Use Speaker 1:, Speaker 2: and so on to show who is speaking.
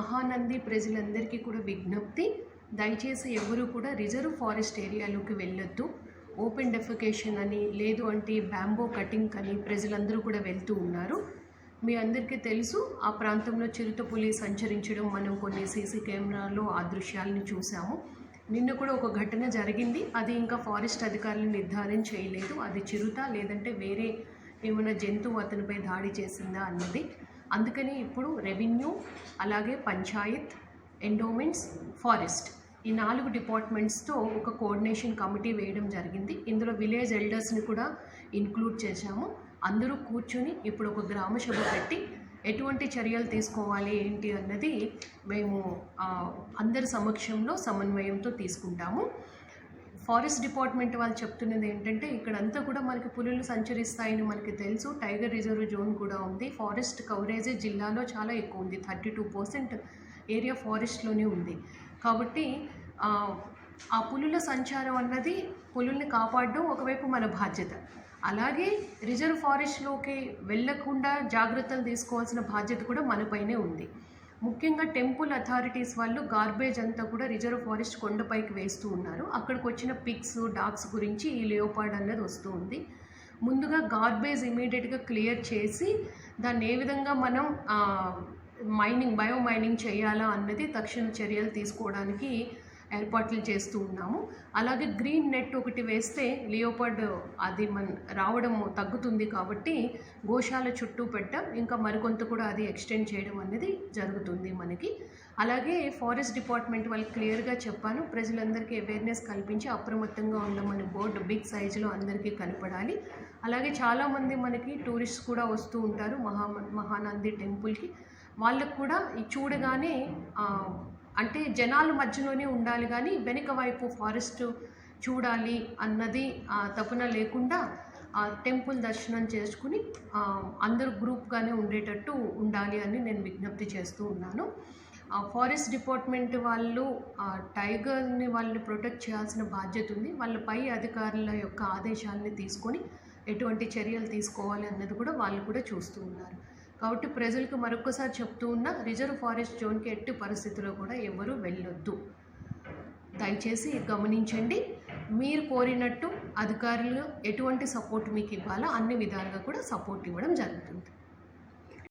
Speaker 1: మహానంది ప్రజలందరికీ కూడా విజ్ఞప్తి. దయచేసి ఎవరు కూడా రిజర్వ్ ఫారెస్ట్ ఏరియాలోకి వెళ్ళొద్దు. ఓపెన్ డెఫికేషన్ అని లేదు అంటే బ్యాంబో కటింగ్ అని ప్రజలందరూ కూడా వెళ్తూ ఉన్నారు. మీ అందరికీ తెలుసు ఆ ప్రాంతంలో చిరుతపులి సంచరించడం మనం కొన్ని సీసీ కెమెరాలో ఆ దృశ్యాలను చూసాము నిన్న కూడా ఒక ఘటన జరిగింది. అది ఇంకా ఫారెస్ట్ అధికారులు నిర్ధారణ చేయలేదు. అది చిరుత లేదంటే వేరే ఏమైనా జంతువు అతనిపై దాడి చేసిందా అన్నది. అందుకని ఇప్పుడు రెవెన్యూ అలాగే పంచాయత్ ఎండోమెంట్స్ ఫారెస్ట్ ఈ నాలుగు డిపార్ట్మెంట్స్తో ఒక కోఆర్డినేషన్ కమిటీ వేయడం జరిగింది. ఇందులో విలేజ్ ఎల్డర్స్ని కూడా ఇంక్లూడ్ చేశాము. అందరూ కూర్చొని ఇప్పుడు ఒక గ్రామ సభ పెట్టి ఎటువంటి చర్యలు తీసుకోవాలి ఏంటి అన్నది మేము అందరి సమక్షంలో సమన్వయంతో తీసుకుంటాము. ఫారెస్ట్ డిపార్ట్మెంట్ వాళ్ళు చెప్తున్నది ఏంటంటే ఇక్కడంతా కూడా మనకి పులులు సంచరిస్తాయని మనకి తెలుసు. టైగర్ రిజర్వ్ జోన్ కూడా ఉంది. ఫారెస్ట్ కవరేజ్ జిల్లాలో చాలా ఎక్కువ ఉంది. థర్టీ టూ పర్సెంట్ ఏరియా ఫారెస్ట్లోనే ఉంది. కాబట్టి ఆ, ఆ పులుల సంచారం అన్నది పులుల్ని కాపాడడం ఒకవైపు మన బాధ్యత. అలాగే రిజర్వ్ ఫారెస్ట్లోకి వెళ్ళకుండా జాగ్రత్తలు తీసుకోవాల్సిన బాధ్యత కూడా మనపైనే ఉంది. ముఖ్యంగా టెంపుల్ అథారిటీస్ వాళ్ళు గార్బేజ్ అంతా కూడా రిజర్వ్ ఫారెస్ట్ కొండపైకి వేస్తూ ఉన్నారు. అక్కడికి వచ్చిన పిక్స్ డాగ్స్ గురించి ఈ లియోపాడ్ అన్నది వస్తూ ఉంది. ముందుగా గార్బేజ్ ఇమీడియట్గా క్లియర్ చేసి దాన్ని ఏ విధంగా మనం మైనింగ్ బయో మైనింగ్ చేయాలా అన్నది తక్షణ చర్యలు తీసుకోవడానికి ఏర్పాట్లు చేస్తూ ఉన్నాము. అలాగే గ్రీన్ నెట్ ఒకటి వేస్తే లియోపార్డ్ అది మన రావడం తగ్గుతుంది కాబట్టి గోశాల చుట్టూ పెట్టడం ఇంకా మరికొంత కూడా అది ఎక్స్టెండ్ చేయడం అనేది జరుగుతుంది మనకి. అలాగే ఫారెస్ట్ డిపార్ట్మెంట్ వాళ్ళు క్లియర్గా చెప్పాను ప్రజలందరికీ అవేర్నెస్ కల్పించి అప్రమత్తంగా ఉండమని బోర్డు బిగ్ సైజులో అందరికీ కనపడాలి. అలాగే చాలామంది మనకి టూరిస్ట్ కూడా వస్తూ ఉంటారు మహా మహానంది టెంపుల్కి. వాళ్ళకు కూడా చూడగానే అంటే జనాల మధ్యలోనే ఉండాలి కానీ వెనుక వైపు ఫారెస్ట్ చూడాలి అన్నది ఆ, లేకుండా ఆ టెంపుల్ దర్శనం చేసుకుని అందరూ గ్రూప్గానే ఉండేటట్టు ఉండాలి అని నేను విజ్ఞప్తి చేస్తూ ఉన్నాను. ఫారెస్ట్ డిపార్ట్మెంట్ వాళ్ళు టైగర్ని వాళ్ళని ప్రొటెక్ట్ చేయాల్సిన బాధ్యత ఉంది. వాళ్ళ పై అధికారుల యొక్క ఆదేశాలని తీసుకొని ఎటువంటి చర్యలు తీసుకోవాలి అన్నది కూడా వాళ్ళు కూడా చూస్తూ ఉన్నారు. కాబట్టి ప్రజలకు మరొకసారి చెప్తూ ఉన్న రిజర్వ్ ఫారెస్ట్ జోన్కి ఎట్టి పరిస్థితుల్లో కూడా ఎవరూ వెళ్ళొద్దు. దయచేసి గమనించండి. మీరు కోరినట్టు అధికారులు ఎటువంటి సపోర్ట్ మీకు ఇవ్వాలో అన్ని విధాలుగా కూడా సపోర్ట్ ఇవ్వడం జరుగుతుంది.